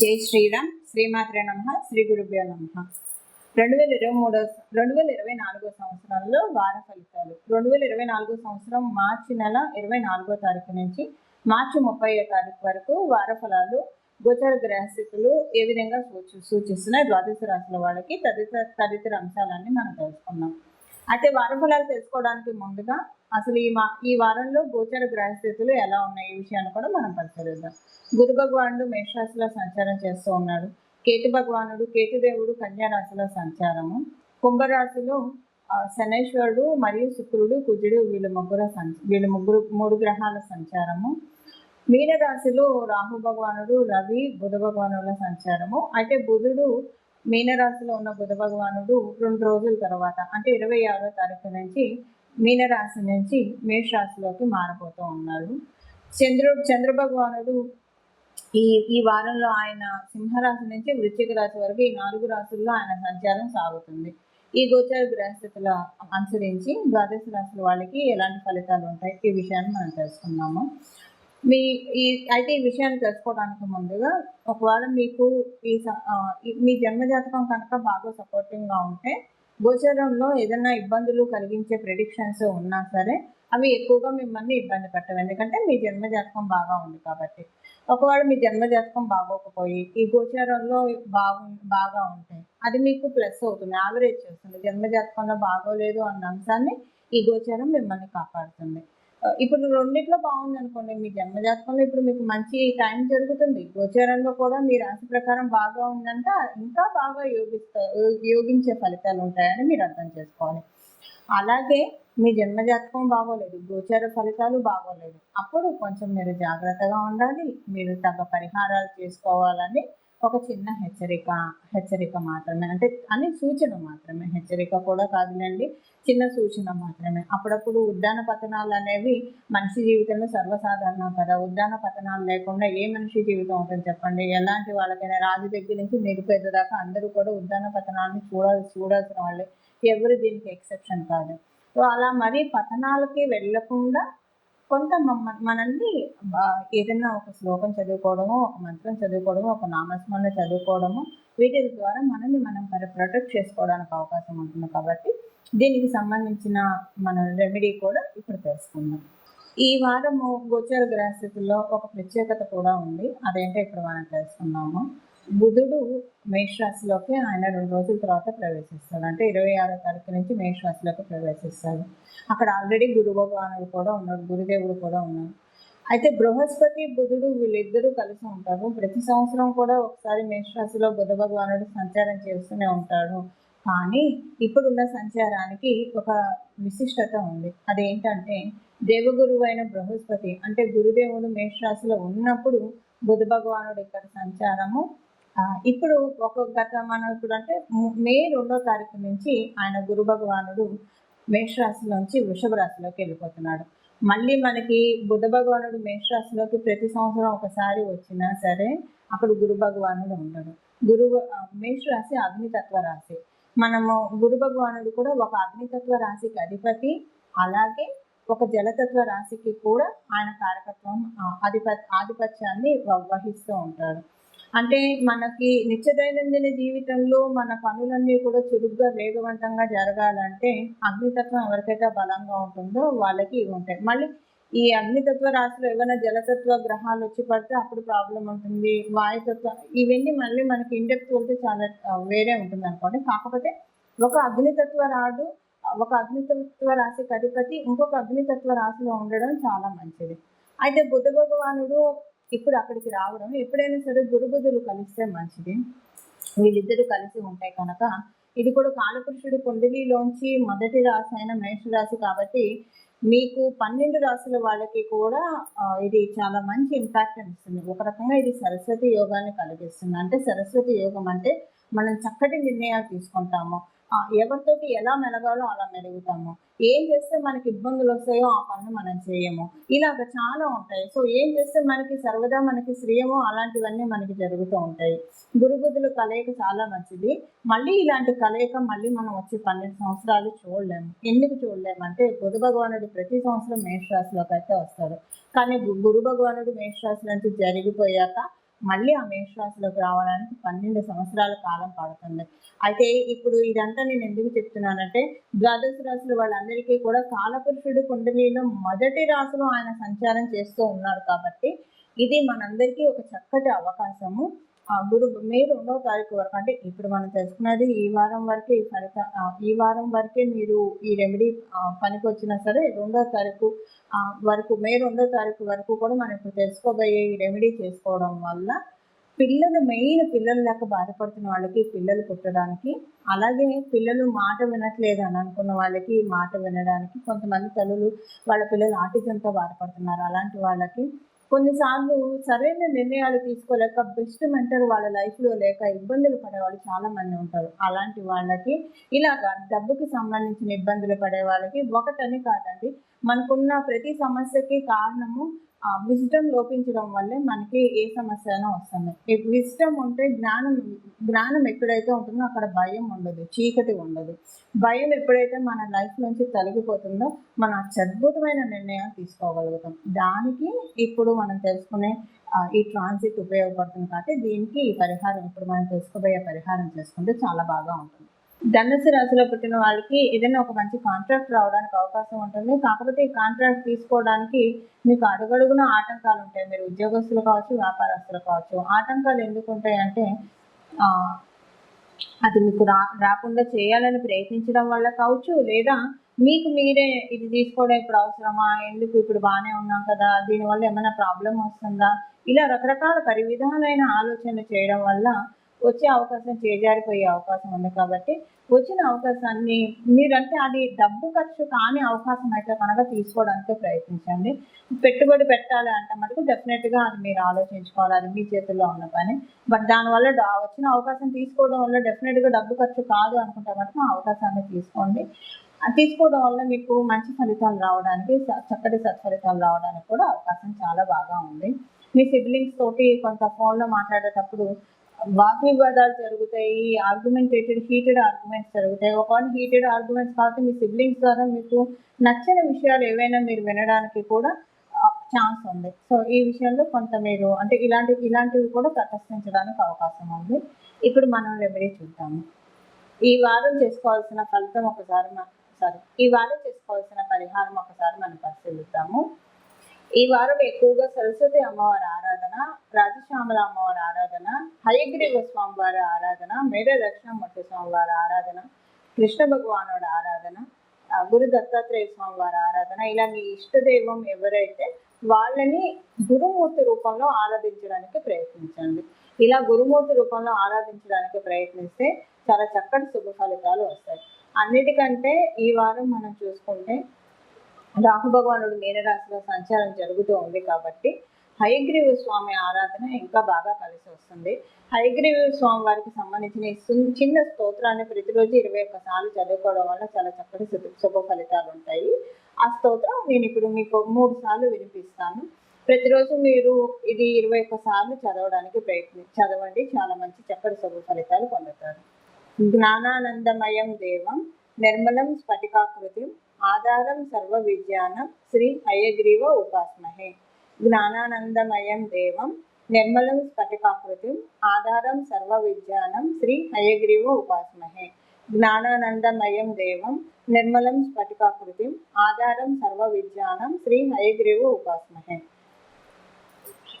జై శ్రీరామ్. శ్రీమాత్రే నమ. శ్రీ గురుభ్యో నమ. రెండు వేల ఇరవై మూడో రెండు వేల ఇరవై నాలుగో సంవత్సరంలో వార ఫలితాలు. రెండు వేల ఇరవై నాలుగో సంవత్సరం మార్చి నెల ఇరవై నాలుగో తారీఖు నుంచి మార్చి ముప్పై తారీఖు వరకు వార ఫలాలు గోచర గ్రహస్థితులు ఏ విధంగా సూచి సూచిస్తున్నాయి? ద్వాదశ రాశుల వాళ్ళకి తదితర తదితర అంశాలన్నీ మనం తెలుసుకున్నాం అయితే వారం ఫలాలు తెలుసుకోవడానికి ముందుగా అసలు ఈ మా ఈ వారంలో గోచర గ్రహస్థితులు ఎలా ఉన్నాయి ఈ విషయాన్ని కూడా మనం పరిశీలిద్దాం. గురు భగవానుడు మేషరాశిలో సంచారం చేస్తూ ఉన్నాడు. కేతు భగవానుడు కేతుదేవుడు కన్యారాశిలో సంచారము. కుంభరాశిలో ఆ, శనైశ్వరుడు మరియు శుక్రుడు కుజుడు వీళ్ళ ముగ్గురు సంచ వీళ్ళ ముగ్గురు మూడు గ్రహాల సంచారము. మీనరాశిలో రాహు భగవానుడు రవి బుధ భగవానుల సంచారము. అయితే బుధుడు మీనరాశిలో ఉన్న బుధ భగవానుడు రెండు రోజుల తర్వాత అంటే ఇరవై ఆరో తారీఖు నుంచి మీనరాశి నుంచి మేషరాశిలోకి రాశిలోకి మారబోతూ ఉన్నాడు చంద్రుడు చంద్ర భగవానుడు ఈ ఈ వారంలో ఆయన సింహరాశి నుంచి వృశ్చిక రాశి వరకు ఈ నాలుగు రాశుల్లో ఆయన సంచారం సాగుతుంది. ఈ గోచార గ్రహస్థితుల అనుసరించి ద్వాదశ రాశుల వాళ్ళకి ఎలాంటి ఫలితాలు ఉంటాయి? ఈ విషయాన్ని మనం తెలుసుకున్నాము మీ ఈ అయితే ఈ విషయాన్ని తెలుసుకోవడానికి ముందుగా ఒకవేళ మీకు ఈ స- మీ జన్మజాతకం కనుక బాగా సపోర్టింగ్గా ఉంటే గోచరంలో ఏదైనా ఇబ్బందులు కలిగించే ప్రిడిక్షన్స్ ఉన్నా సరే అవి ఎక్కువగా మిమ్మల్ని ఇబ్బంది పెట్టవు. ఎందుకంటే మీ జన్మజాతకం బాగా ఉంది కాబట్టి. ఒకవేళ మీ జన్మజాతకం బాగోకపోయి ఈ గోచారంలో బాగు బాగా ఉంటాయి అది మీకు ప్లస్ అవుతుంది యావరేజ్ చేస్తుంది. జన్మజాతకంలో బాగోలేదు అన్న అంశాన్ని ఈ గోచారం మిమ్మల్ని కాపాడుతుంది. ఇప్పుడు రెండిట్లో బాగుంది అనుకోండి మీ జన్మజాతకంలో ఇప్పుడు మీకు మంచి టైం జరుగుతుంది. గోచారంలో కూడా మీ రాశి ప్రకారం బాగా ఉందంటే ఇంకా బాగా యోగిస్తా యోగించే ఫలితాలు ఉంటాయని మీరు అర్థం చేసుకోవాలి. అలాగే మీ జన్మజాతకం బాగోలేదు గోచార ఫలితాలు బాగోలేదు. అప్పుడు కొంచెం మీరు జాగ్రత్తగా ఉండాలి మీరు తగ్గ పరిహారాలు చేసుకోవాలని ఒక చిన్న హెచ్చరిక హెచ్చరిక మాత్రమే. అంటే అన్ని సూచన మాత్రమే. హెచ్చరిక కూడా కాదులేండి చిన్న సూచన మాత్రమే. అప్పుడప్పుడు ఉద్దాన పతనాలు అనేవి మనిషి జీవితంలో సర్వసాధారణం కదా. ఉద్దాన పతనాలు లేకుండా ఏ మనిషి జీవితం ఉంటుంది చెప్పండి? ఎలాంటి వాళ్ళకైనా రాజు దగ్గర నుంచి నిరుపేద దాకా అందరూ కూడా ఉద్దాన పతనాన్ని చూడాలి చూడాల్సిన వాళ్ళే. ఎవరు దీనికి ఎక్సెప్షన్ కాదు. సో అలా మరి పతనాలకి వెళ్ళకుండా కొంత మనల్ని ఏదైనా ఒక శ్లోకం చదువుకోవడము ఒక మంత్రం చదువుకోవడము ఒక నామస్మరణ చదువుకోవడము వీటి ద్వారా మనల్ని మనం ప్రొటెక్ట్ చేసుకోవడానికి అవకాశం ఉంటుంది కాబట్టి దీనికి సంబంధించిన మన రెమెడీ కూడా ఇప్పుడు తెలుసుకుందాం. ఈ వారము గోచర గ్రహస్థితుల్లో ఒక ప్రత్యేకత కూడా ఉంది. అదేంటో ఇప్పుడు మనం తెలుసుకుందాము. బుధుడు మేషరాశిలోకి ఆయన రెండు రోజుల తర్వాత ప్రవేశిస్తాడు. అంటే ఇరవై ఆరో తారీఖు నుంచి మేషరాశిలోకి ప్రవేశిస్తాడు. అక్కడ ఆల్రెడీ గురు భగవానుడు కూడా ఉన్నాడు గురుదేవుడు కూడా ఉన్నాడు. అయితే బృహస్పతి బుధుడు వీళ్ళిద్దరూ కలిసి ఉంటారు. ప్రతి సంవత్సరం కూడా ఒకసారి మేషరాశిలో బుధ భగవానుడు సంచారం చేస్తూనే ఉంటాడు. కానీ ఇప్పుడున్న సంచారానికి ఒక విశిష్టత ఉంది. అదేంటంటే దేవగురువు అయిన బృహస్పతి అంటే గురుదేవుడు మేషరాశిలో ఉన్నప్పుడు బుధ భగవానుడు ఇక్కడ సంచారము ఇప్పుడు ఒక గత మనం ఇప్పుడు అంటే మే రెండో తారీఖు నుంచి ఆయన గురు భగవానుడు మేషరాశిలోంచి వృషభ రాశిలోకి వెళ్ళిపోతున్నాడు. మళ్ళీ మనకి బుధ భగవానుడు మేషరాశిలోకి ప్రతి సంవత్సరం ఒకసారి వచ్చినా సరే అక్కడ గురు భగవానుడు ఉండడు. గురువు మేషరాశి అగ్నితత్వ రాశి. మనము గురు భగవానుడు కూడా ఒక అగ్నితత్వ రాశికి అధిపతి అలాగే ఒక జలతత్వ రాశికి కూడా ఆయన కారకత్వం అధిప ఆధిపత్యాన్ని వ- వహిస్తూ ఉంటాడు. అంటే మనకి నిత్య దైనందిన జీవితంలో మన పనులన్నీ కూడా చురుగ్గా వేగవంతంగా జరగాలంటే అగ్నితత్వం ఎవరికైతే బలంగా ఉంటుందో వాళ్ళకి ఇవి ఉంటాయి. మళ్ళీ ఈ అగ్నితత్వ రాశిలో ఏమైనా జలతత్వ గ్రహాలు వచ్చి పడితే అప్పుడు ప్రాబ్లం ఉంటుంది. వాయుతత్వ ఇవన్నీ మళ్ళీ మనకి ఇండెప్త్ వెళ్తే చాలా వేరే ఉంటుంది అనుకోండి. కాకపోతే ఒక అగ్నితత్వ రాడు ఒక అగ్నితత్వ రాశి అధిపతి ఇంకొక అగ్నితత్వ రాశిలో ఉండడం చాలా మంచిది. అయితే బుద్ధ భగవానుడు ఇప్పుడు అక్కడికి రావడం ఎప్పుడైనా సరే గురుబుధులు కలిస్తే మంచిది. వీళ్ళిద్దరూ కలిసి ఉంటాయి కనుక ఇది కూడా కాలపురుషుడి కుండలిలోంచి మొదటి రాశి అయిన మేషరాశి కాబట్టి మీకు పన్నెండు రాశుల వాళ్ళకి కూడా ఇది చాలా మంచి ఇంపాక్ట్ ఇస్తుంది ఒక రకంగా ఇది సరస్వతి యోగాన్ని కలిగిస్తుంది. అంటే సరస్వతి యోగం అంటే మనం చక్కటి నిర్ణయాలు తీసుకుంటాము. ఎవరితోటి ఎలా మెలగాలో అలా మెలుగుతాము. ఏం చేస్తే మనకి ఇబ్బందులు వస్తాయో ఆ పనులు మనం చేయము. ఇలాగ చాలా ఉంటాయి. సో ఏం చేస్తే మనకి సర్వదా మనకి శ్రేయమో అలాంటివన్నీ మనకి జరుగుతూ ఉంటాయి. గురుబుద్ధుల కలయిక చాలా మంచిది. మళ్ళీ ఇలాంటి కలయిక మళ్ళీ మనం వచ్చి పన్నెండు సంవత్సరాలు చూడలేము. ఎందుకు చూడలేము అంటే బుధ భగవానుడు ప్రతి సంవత్సరం మేషరాశిలోకి అయితే వస్తాడు. కానీ గురు భగవానుడు మేషరాశి నుంచి జరిగిపోయాక మళ్ళీ ఆ మేషరాశిలోకి రావడానికి పన్నెండు సంవత్సరాల కాలం పడుతుంది. అయితే ఇప్పుడు ఇదంతా నేను ఎందుకు చెప్తున్నానంటే ద్వాదశ రాశులు వాళ్ళందరికీ కూడా కాలపురుషుడు కుండలిలో మొదటి రాశిలో ఆయన సంచారం చేస్తూ ఉన్నారు కాబట్టి ఇది మనందరికీ ఒక చక్కటి అవకాశము. గురు మే రెండవ తారీఖు వరకు అంటే ఇప్పుడు మనం తెలుసుకున్నది ఈ వారం వరకే ఈ ఫలిత ఈ వారం వరకే మీరు ఈ రెమెడీ పనికి వచ్చినా సరే రెండవ తారీఖు వరకు మే రెండో తారీఖు వరకు కూడా మనం ఇప్పుడు తెలుసుకోబోయే ఈ రెమెడీ చేసుకోవడం వల్ల పిల్లలు మెయిన్ పిల్లలు లేక బాధపడుతున్న వాళ్ళకి పిల్లలు పుట్టడానికి అలాగే పిల్లలు మాట వినట్లేదు అని అనుకున్న వాళ్ళకి మాట వినడానికి కొంతమంది తల్లులు వాళ్ళ పిల్లలు ఆటిజంతో బాధపడుతున్నారు. అలాంటి వాళ్ళకి కొన్నిసార్లు సరైన నిర్ణయాలు తీసుకోలేక బెస్ట్ మెంటర్ వాళ్ళ లైఫ్లో లేక ఇబ్బందులు పడే వాళ్ళు చాలా మంది ఉంటారు. అలాంటి వాళ్ళకి ఇలాగా డబ్బుకి సంబంధించిన ఇబ్బందులు పడే వాళ్ళకి ఒకటని కాదండి. మనకున్న ప్రతి సమస్యకి కారణము విజ్డమ్ లోపించడం వల్లే మనకి ఏ సమస్య అయినా వస్తుంది విజ్డమ్ ఉంటే జ్ఞానం జ్ఞానం ఎక్కడైతే ఉంటుందో అక్కడ భయం ఉండదు చీకటి ఉండదు. భయం ఎప్పుడైతే మన లైఫ్ నుంచి తొలగిపోతుందో మనం అద్భుతమైన నిర్ణయాలు తీసుకోగలుగుతాం. దానికి ఇప్పుడు మనం తెలుసుకునే ఈ ట్రాన్సిట్ ఉపయోగపడుతుంది కాబట్టి దీనికి ఈ పరిహారం ఇప్పుడు మనం తెలుసుకోబోయే పరిహారం చేసుకుంటే చాలా బాగా ఉంటుంది. ధనుసు రాశిలో పుట్టిన వాళ్ళకి ఏదైనా ఒక మంచి కాంట్రాక్ట్ రావడానికి అవకాశం ఉంటుంది. కాకపోతే ఈ కాంట్రాక్ట్ తీసుకోవడానికి మీకు అడుగడుగున ఆటంకాలు ఉంటాయి. మీరు ఉద్యోగస్తులు కావచ్చు వ్యాపారస్తులు కావచ్చు. ఆటంకాలు ఎందుకు ఉంటాయి అంటే అది మీకు రా రాకుండా చేయాలని ప్రయత్నించడం వల్ల కావచ్చు లేదా మీకు మీరే ఇది తీసుకోవడం ఇప్పుడు అవసరమా? ఎందుకు ఇప్పుడు బాగానే ఉన్నాం కదా? దీనివల్ల ఏమైనా ప్రాబ్లం వస్తుందా? ఇలా రకరకాల పరివిధాలైన ఆలోచనలు చేయడం వల్ల వచ్చే అవకాశం చేజారిపోయే అవకాశం ఉంది కాబట్టి వచ్చిన అవకాశాన్ని మీరంటే అది డబ్బు ఖర్చు కాని అవకాశం అయితే కనుక తీసుకోవడానికి ప్రయత్నించండి. పెట్టుబడి పెట్టాలి అంటే మటుకు డెఫినెట్గా అది మీరు ఆలోచించుకోవాలి. అది మీ చేతుల్లో ఉన్న పని. బట్ దానివల్ల వచ్చిన అవకాశం తీసుకోవడం వల్ల డెఫినెట్గా డబ్బు ఖర్చు కాదు అనుకుంటే మటుకు అవకాశాన్ని తీసుకోండి. తీసుకోవడం వల్ల మీకు మంచి ఫలితాలు రావడానికి చక్కటి సత్ఫలితాలు రావడానికి కూడా అవకాశం చాలా బాగా ఉంది. మీ సిబ్లింగ్స్ తోటి కొంత ఫోన్లో మాట్లాడేటప్పుడు వాగ్వివాదాలు జరుగుతాయి ఆర్గ్యుమెంటేటెడ్ హీటెడ్ ఆర్గ్యుమెంట్స్ జరుగుతాయి. ఒకవేళ హీటెడ్ ఆర్గ్యుమెంట్స్ కాకపోతే మీ సిబ్లింగ్స్ ద్వారా మీకు నచ్చిన విషయాలు ఏవైనా మీరు వినడానికి కూడా ఛాన్స్ ఉంది. సో ఈ విషయంలో కొంత మీరు అంటే ఇలాంటి ఇలాంటివి కూడా తటస్థించడానికి అవకాశం ఉంది. ఇప్పుడు మనం రెమెడీ చూద్దాము. ఈ వారం చేసుకోవాల్సిన ఫలితం ఒకసారి సారీ ఈ వారం చేసుకోవాల్సిన పరిహారం ఒకసారి మనం పరిశీలిద్దాము. ఈ వారం ఎక్కువగా సరస్వతి అమ్మవారి ఆరాధన రాజశ్యామల అమ్మవారి ఆరాధన హయగ్రీవ స్వామివారి ఆరాధన మేడ దక్షిణమూర్తి స్వామివారి ఆరాధన కృష్ణ భగవానుడి ఆరాధన గురు దత్తాత్రేయ స్వామివారి ఆరాధన. ఇలా మీ ఇష్టదైవం ఎవరైతే వాళ్ళని గురుమూర్తి రూపంలో ఆరాధించడానికి ప్రయత్నించండి. ఇలా గురుమూర్తి రూపంలో ఆరాధించడానికి ప్రయత్నిస్తే చాలా చక్కటి శుభ ఫలితాలు వస్తాయి. అన్నిటికంటే ఈ వారం మనం చూసుకుంటే రాహు భగవానుడు మీనరాశిలో సంచారం జరుగుతూ ఉంది కాబట్టి హయగ్రీవ స్వామి ఆరాధన ఇంకా బాగా కలిసి వస్తుంది. హయగ్రీవ స్వామి వారికి సంబంధించిన చిన్న స్తోత్రాన్ని ప్రతిరోజు ఇరవై ఒక్కసార్లు చదువుకోవడం వల్ల చాలా చక్కటి శుభ- శుభ ఫలితాలు ఉంటాయి. ఆ స్తోత్రం నేను ఇప్పుడు మీకు మూడు సార్లు వినిపిస్తాను. ప్రతిరోజు మీరు ఇది ఇరవై ఒక్క సార్లు చదవడానికి ప్రయత్ని చదవండి. చాలా మంచి చక్కటి శుభ ఫలితాలు పొందుతారు. జ్ఞానానందమయం దేవం నిర్మలం స్ఫటికాకృతి ఆధారం సర్వ విజ్ఞానం శ్రీ హయగ్రీవ ఉపాస్మహే జ్ఞానానందమయం దేవం నిర్మలం స్ఫటికాకృతిం ఆధారం సర్వ విజ్ఞానం శ్రీ హయగ్రీవ ఉపాస్మహే జ్ఞానానందమయం దేవం నిర్మలం స్ఫటికాకృతి ఆధారం సర్వ విజ్ఞానం శ్రీ హయగ్రీవ ఉపాస్మహే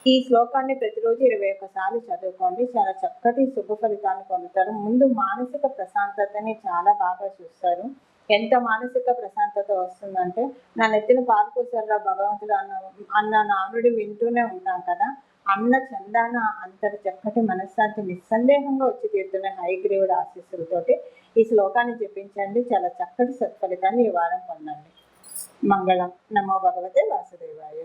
ఈ శ్లోకాన్ని ప్రతిరోజు ఇరవై ఒక్కసార్లు చదువుకోండి. చాలా చక్కటి శుభ ఫలితాన్ని పొందుతారు. ముందు మానసిక ప్రశాంతతని చాలా బాగా చూస్తారు. ఎంత మానసిక ప్రశాంతత వస్తుందంటే నా నెత్తిన పాలు పోసారా భగవంతుడు అన్న అన్న నానుడి వింటూనే ఉంటాం కదా. అన్న చందాన అంతటి చక్కటి మనశ్శాంతి నిస్సందేహంగా వచ్చి తీరుతున్న హైగ్రీవుడు ఆశీస్సులతోటి ఈ శ్లోకాన్ని జపించండి. చాలా చక్కటి సత్ఫలితాన్ని ఈ వారం పొందండి. మంగళం. నమో భగవతే వాసుదేవాయ.